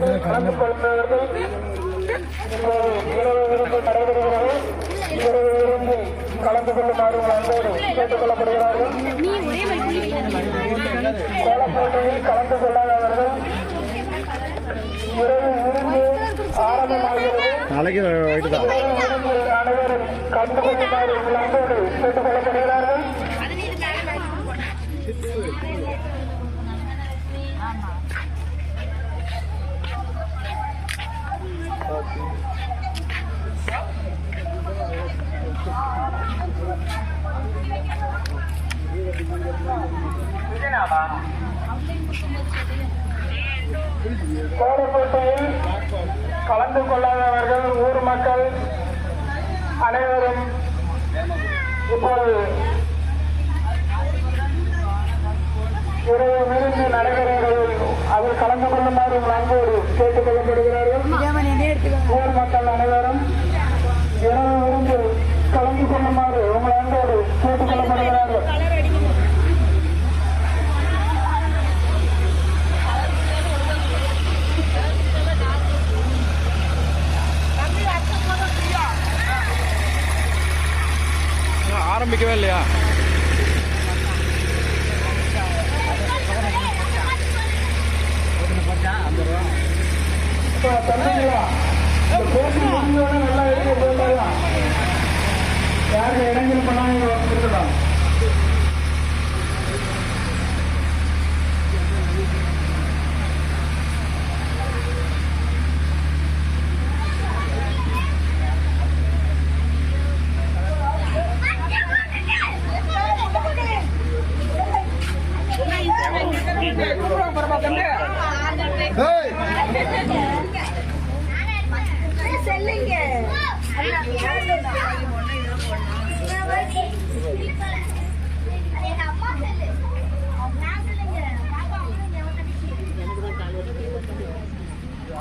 கலந்து கொள்பவர்கள் இரவு விருந்து நடைபெறுகிறது இரவு விருந்து கலந்து கொள்ளுமாறு அன்போடு கேட்டுக் கொள்ளப்படுகிறார்கள் கோலப்போட்டியில் கலந்து கொள்ளாதவர்கள் இரவு விருந்து ஆரம்பமாகிறது நாளைக்கு அனைவரும் கலந்து கொள்ளுமாறு அன்போடு கேட்டுக் கொள்ளப்படுகிறார்கள் கோலப்போட்டியில் கலந்து கொள்ளாதவர்கள் ஊர் மக்கள் அனைவரும் இப்போது இரவு விருந்து நடைபெறுகிறது அதில் கலந்து கொள்ளுமாறு உங்கள் அன்போடு கேட்டுக் கொள்ளப்படுகிறார்கள் ஊர் மக்கள் அனைவரும் இரவு விருந்து கலந்து கொள்ளுமாறு உங்கள் அன்போடு கேட்டுக் கொள்ளப்படுகிறார்கள் ஆரம்பிக்கவே இல்லையா இப்போ தம்பிங்களா இந்த போட்டி முடிஞ்சோட நல்லா எடுத்து போயிடலாம் யாருக்கு இடைஞ்சல் பண்ணாங்க இருக்கலாம்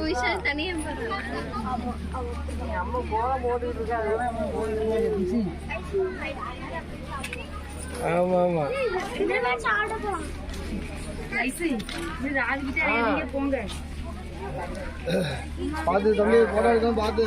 விஷால் தனியா ஆமா ஆமா பார்த்து தம்பி போட்டோ எடுக்கணும் பார்த்து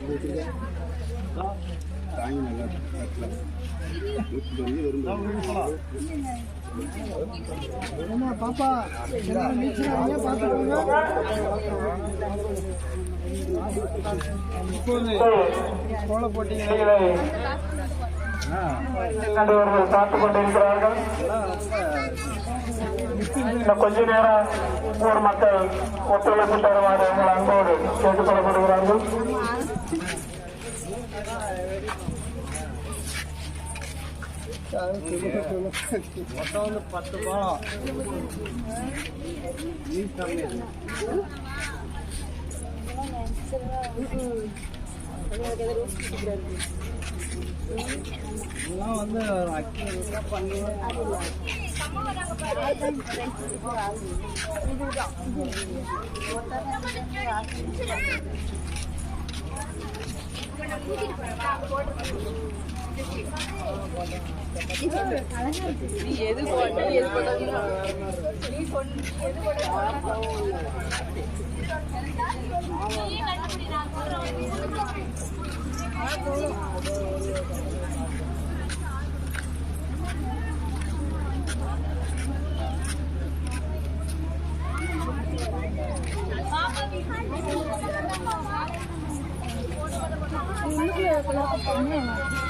என்னதாம்மா போடாம போட்டா பாப்பா நீச்சல் பார்த்துக்கோங்க இப்போது கோல போட்டிங்க நடுவர்கள் பார்த்துக் கொண்டிருக்கிறார்கள் இன்னும் கொஞ்ச நேரம் ஊர் மக்கள் ஒத்துழைப்பு தருமாறு உங்கள் அன்போடு கேட்டுக்கொள்ளப்படுகிறார்கள் மொத்தம் வந்து பத்து பழம் மீன் வந்து அக்கி நீ எது போட்டா எது போட்டா நீ எது போட்டா இன்னும்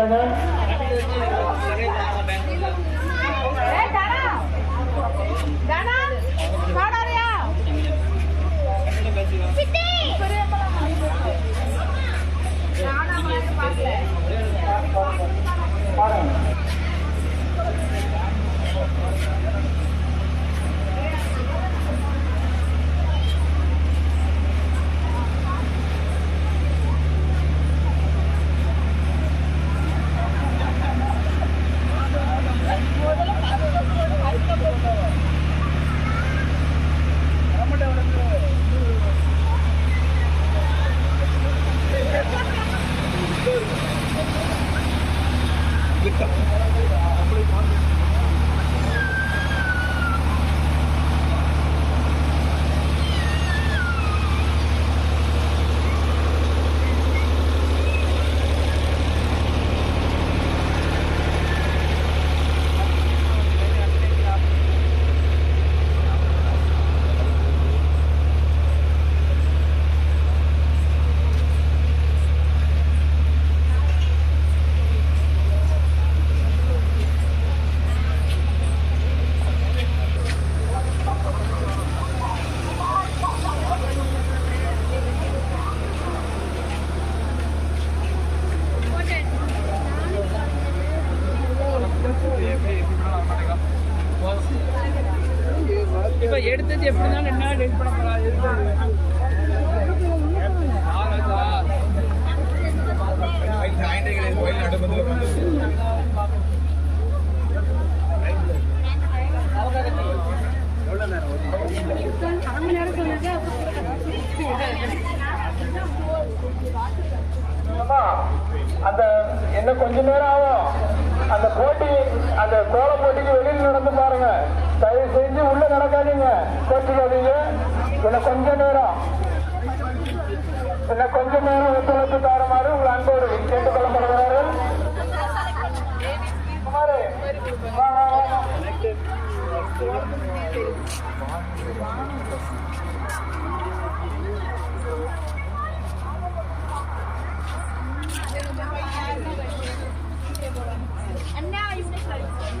できた。இப்போ எடுத்தது எப்படினாலும் ரெண்டு நாள் டெலிட் பண்ண போறா அந்த என்ன கொஞ்ச நேரம் ஆகும். அந்த போட்டி அந்த கோலம் தயவு செஞ்சு உள்ள நடக்காதீங்க. கோச்சுக்காதீங்க இன்னும் கொஞ்ச நேரம். இன்னும் கொஞ்ச நேரம் ஒத்துழைப்பு தாருமாறு உங்கள் அன்போடு கேட்டுக்கொள்ளப்படுகிறார்கள். குமாரு, வா, வா, அண்ணா வர